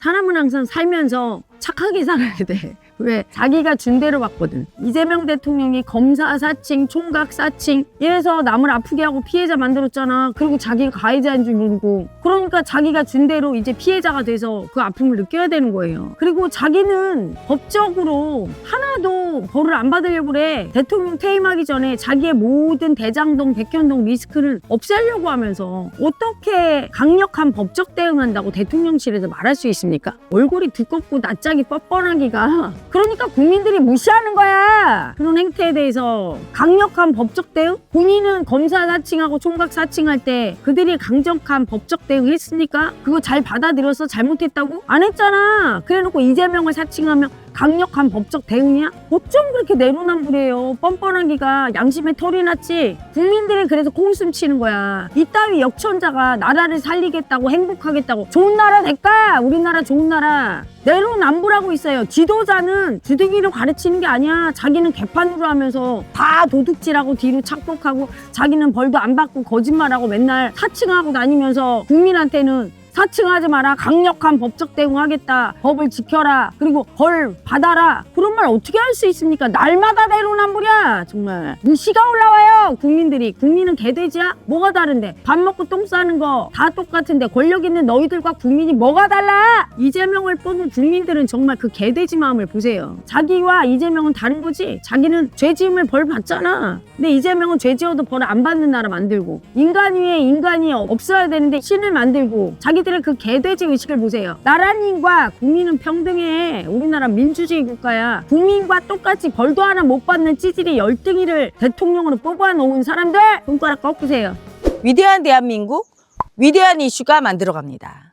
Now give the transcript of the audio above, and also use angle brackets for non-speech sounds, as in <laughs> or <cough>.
사람은 항상 살면서 착하게 살아야 돼. <laughs> 왜? 자기가 준 대로 받거든. 이재명 대통령이 검사 사칭, 총각 사칭, 이래서 남을 아프게 하고 피해자 만들었잖아. 그리고 자기가 가해자인 줄 모르고. 그러니까 자기가 준 대로 이제 피해자가 돼서 그 아픔을 느껴야 되는 거예요. 그리고 자기는 법적으로 하나도 벌을 안 받으려고 그래. 대통령 퇴임하기 전에 자기의 모든 대장동, 백현동 리스크를 없애려고 하면서 어떻게 강력한 법적 대응한다고 대통령실에서 말할 수 있습니까? 얼굴이 두껍고 낯짝이 뻔뻔하기가 그러니까 국민들이 무시하는 거야. 그런 행태에 대해서 강력한 법적 대응? 본인은 검사 사칭하고 총각 사칭할 때 그들이 강력한 법적 대응 했습니까? 그거 잘 받아들여서 잘못했다고? 안 했잖아. 그래놓고 이재명을 사칭하면 강력한 법적 대응이야? 어쩜 그렇게 내로남불이에요. 뻔뻔하기가 양심에 털이 났지. 국민들이 그래서 코웃음 치는 거야. 이따위 역천자가 나라를 살리겠다고 행복하겠다고 좋은 나라 될까? 우리나라 좋은 나라. 내로남불하고 있어요. 지도자는 주둥이로 가르치는 게 아니야. 자기는 개판으로 하면서 다 도둑질하고 뒤로 착복하고 자기는 벌도 안 받고 거짓말하고 맨날 사칭하고 다니면서 국민한테는 사칭하지 마라. 강력한 법적 대응하겠다. 법을 지켜라. 그리고 벌 받아라. 그런 말 어떻게 할 수 있습니까? 날마다 내로남불이야. 정말. 무시가 올라와요. 국민들이. 국민은 개돼지야? 뭐가 다른데? 밥 먹고 똥 싸는 거 다 똑같은데 권력 있는 너희들과 국민이 뭐가 달라? 이재명을 뽑은 국민들은 정말 그 개돼지 마음을 보세요. 자기와 이재명은 다른 거지. 자기는 죄 지으면 벌 받잖아. 근데 이재명은 죄 지어도 벌 안 받는 나라 만들고 인간 위에 인간이 없어야 되는데 신을 만들고 자기 들의 그 개돼지 의식을 보세요. 나라님과 국민은 평등해. 우리나라 민주주의 국가야. 국민과 똑같이 벌도 하나 못 받는 찌질이 열등이를 대통령으로 뽑아 놓은 사람들 손가락 꺾으세요. 위대한 대한민국, 위대한 이슈가 만들어갑니다.